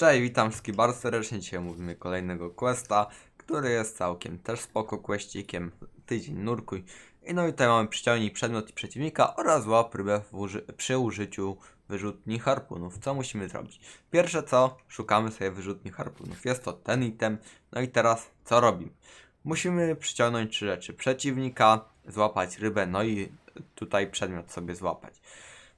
Cześć, witam wszystkich bardzo serdecznie. Dzisiaj mówimy kolejnego questa, który jest całkiem też spoko questikiem. Tydzień nurkuj. I no i tutaj mamy przyciągnij przedmiot i przeciwnika oraz złap rybę przy użyciu wyrzutni harpunów. Co musimy zrobić? Pierwsze co, szukamy sobie wyrzutni harpunów. Jest to ten item. No i teraz co robimy? Musimy przyciągnąć trzy rzeczy. Przeciwnika, złapać rybę, no i tutaj przedmiot sobie złapać.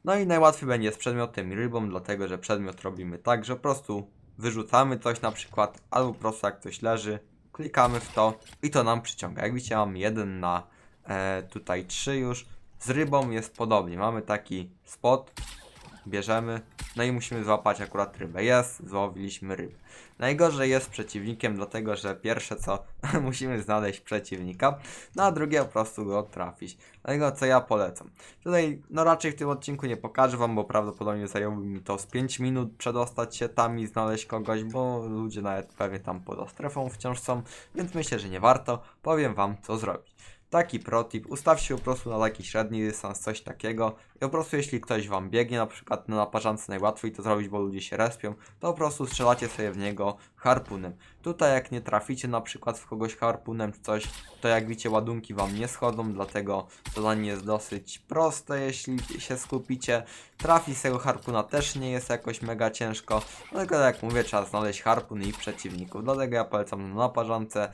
No i najłatwiej będzie z przedmiotem i rybą, dlatego że przedmiot robimy tak, że po prostu wyrzucamy coś na przykład, albo po prostu jak coś leży, klikamy w to i to nam przyciąga. Jak widzicie mam jeden na e, tutaj trzy już. Z rybą jest podobnie. Mamy taki spot, bierzemy, no i musimy złapać akurat rybę. Jest, złowiliśmy rybę. Najgorzej jest przeciwnikiem, dlatego że pierwsze co musimy znaleźć przeciwnika, no a drugie po prostu go trafić. Dlatego co ja polecam. Tutaj no raczej w tym odcinku nie pokażę wam, bo prawdopodobnie zajęłoby mi to z 5 minut przedostać się tam i znaleźć kogoś, bo ludzie nawet pewnie tam poza strefą wciąż są, więc myślę, że nie warto. Powiem wam co zrobić. Taki protip, ustawcie się po prostu na taki średni dystans, coś takiego i po prostu jeśli ktoś wam biegnie, na przykład na naparzance najłatwiej to zrobić, bo ludzie się respią, to po prostu strzelacie sobie w niego harpunem. Tutaj jak nie traficie na przykład w kogoś harpunem czy coś, to jak widzicie ładunki wam nie schodzą, dlatego zadanie jest dosyć proste, jeśli się skupicie. Trafić z tego harpuna też nie jest jakoś mega ciężko, dlatego jak mówię trzeba znaleźć harpun i przeciwników, dlatego ja polecam na naparzance, e,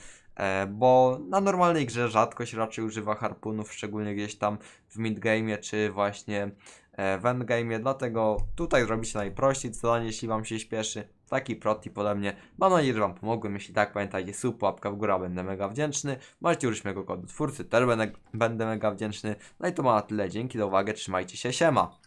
bo na normalnej grze rzadko się raczej używa harpunów, szczególnie gdzieś tam w midgame czy właśnie e, w endgame, dlatego tutaj zrobicie najprościej zadanie, jeśli wam się śpieszy. Taki protip ode mnie. Mam nadzieję, że wam pomogłem. Jeśli tak, pamiętajcie, sub, łapka w górę, będę mega wdzięczny. Możecie użyć mojego kodu twórcy, też będę, będę mega wdzięczny. No i to ma na tyle. Dzięki za uwagę, trzymajcie się, siema.